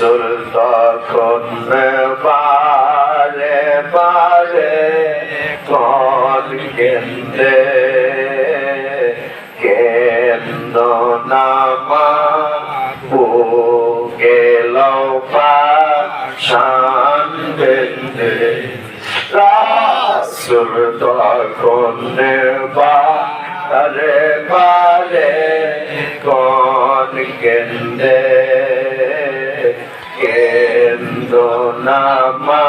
রাসুল তখন বারে বারে কোন কেন্দ্রে কেন্দ্র নামা বুকে লৌপা শান বেন্দে রাসুল তখন বারে কোন কেন্দ্রে কেন্দ্র নামা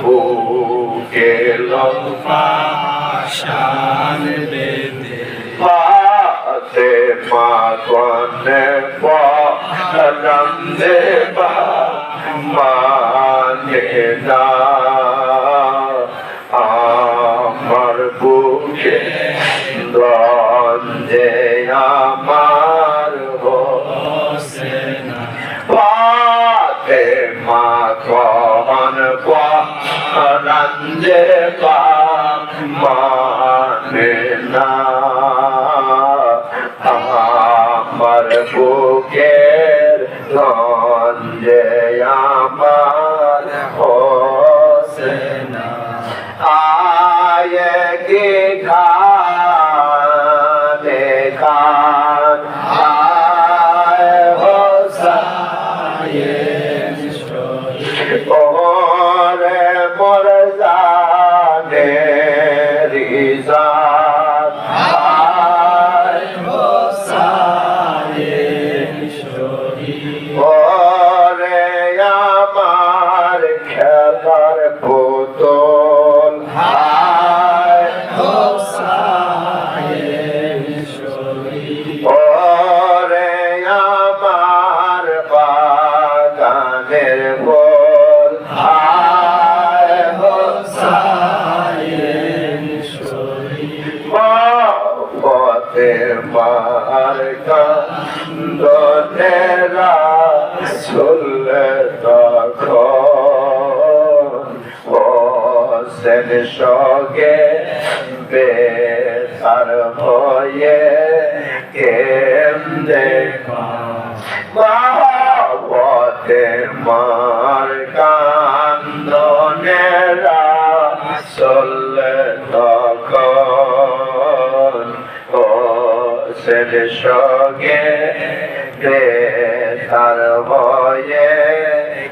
বুকে লৌপা শান বেদে পাতে মাগনে পানন্দে বা মানে না। পানন্দে বা মানে না আমার বুকের গঞ্জে আমার কান্দনেরা শুনলে তখন সঙ্গে বেতার ভয়ে কেন্দে পথে মার কান্দনেরা সঙ্গে বেতার ভয়ে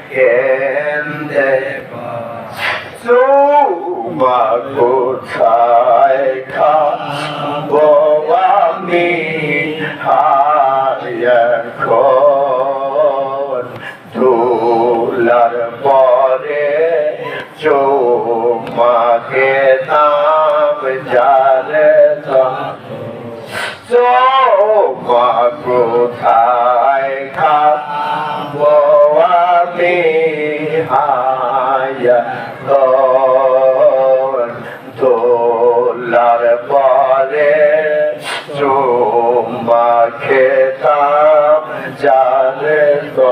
কেন্দে চুমা কোথায় খাব আমি? হায়খন দুলার পরে চুমাকে নাম জালে চোমা কোথায় খাব আমি? হায়া দোলার পরে চুম্বা খেতাম, জানে তো।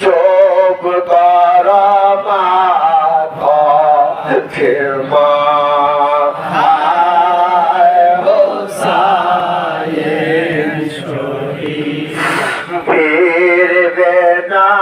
চোখ তারা মা ফিরমা না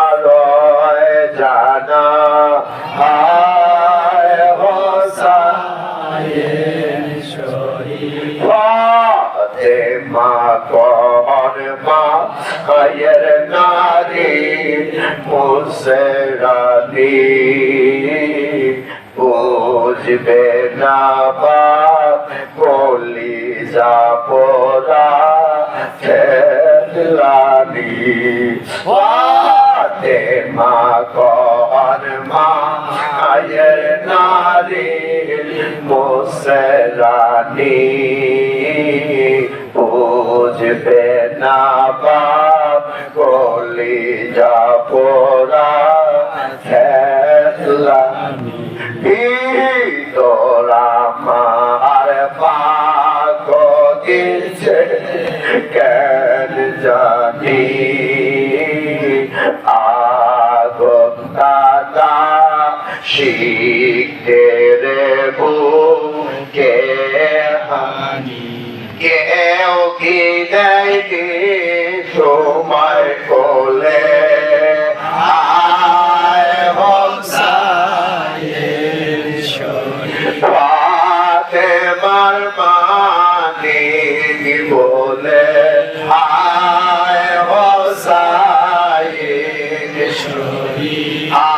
মা কন মা খায়ের নারী মুসরানি বুঝবে না বাপ বলি যা পোরা খেলানি হাতে মা কর মা আয়ের নারী মুসরানি বুঝবে না বাপ বলি যা শিখতে রে বুকে হানি? কেউ কি দেয়নি সময় কোলে? হোসাইন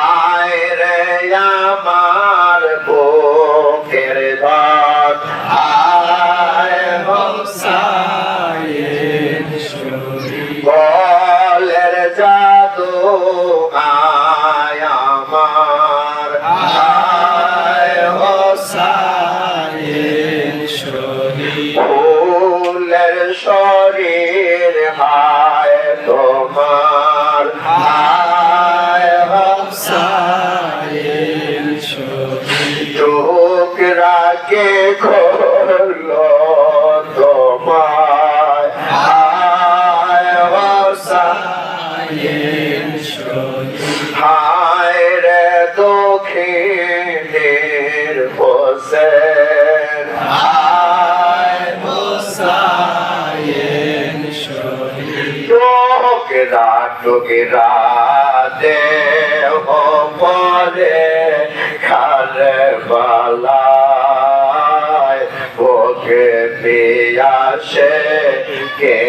টুকরা টুকরা দেহ পরে খালে বালায় ওকে পিয়াসে কে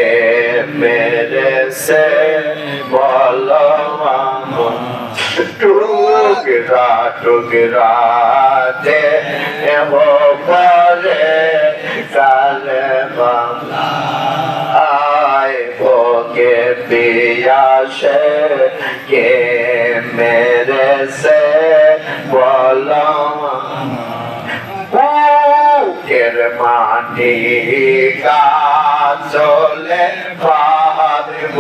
মেরেছে বলো মামা টুকরা টুকরা দেহ পরে কালে বালা পিয়াসে কে মেরে সে বলো বুকের মাটি গাছলে ভাবব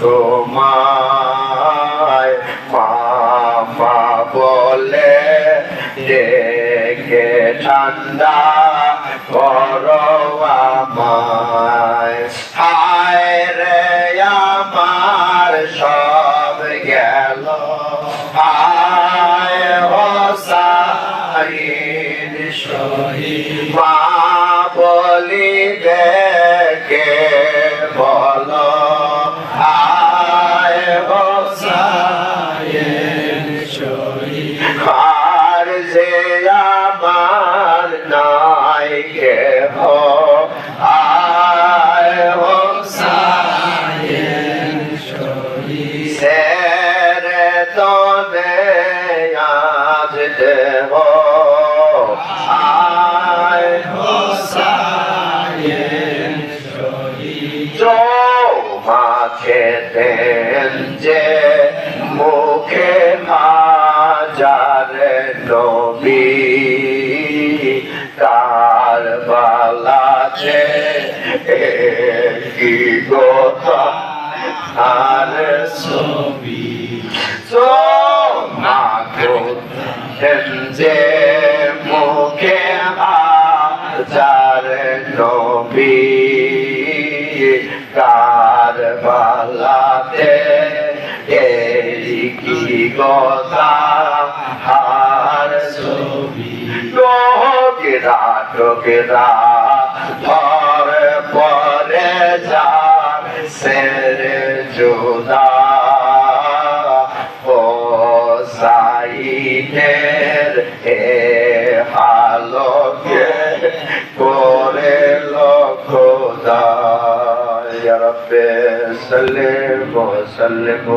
তোমায়। মামা বলে ডেকে ঠান্ডা করো মাখে দেন যে মুখে হাজার নবী। তার বালাতে কি আর ছবি। যে মুখে হাজার নবী, কার বালাতে এই কি কথা হার ছবি? টোকেরা টোকেরা পরে পরে যার সেরে জোদা वसल्लम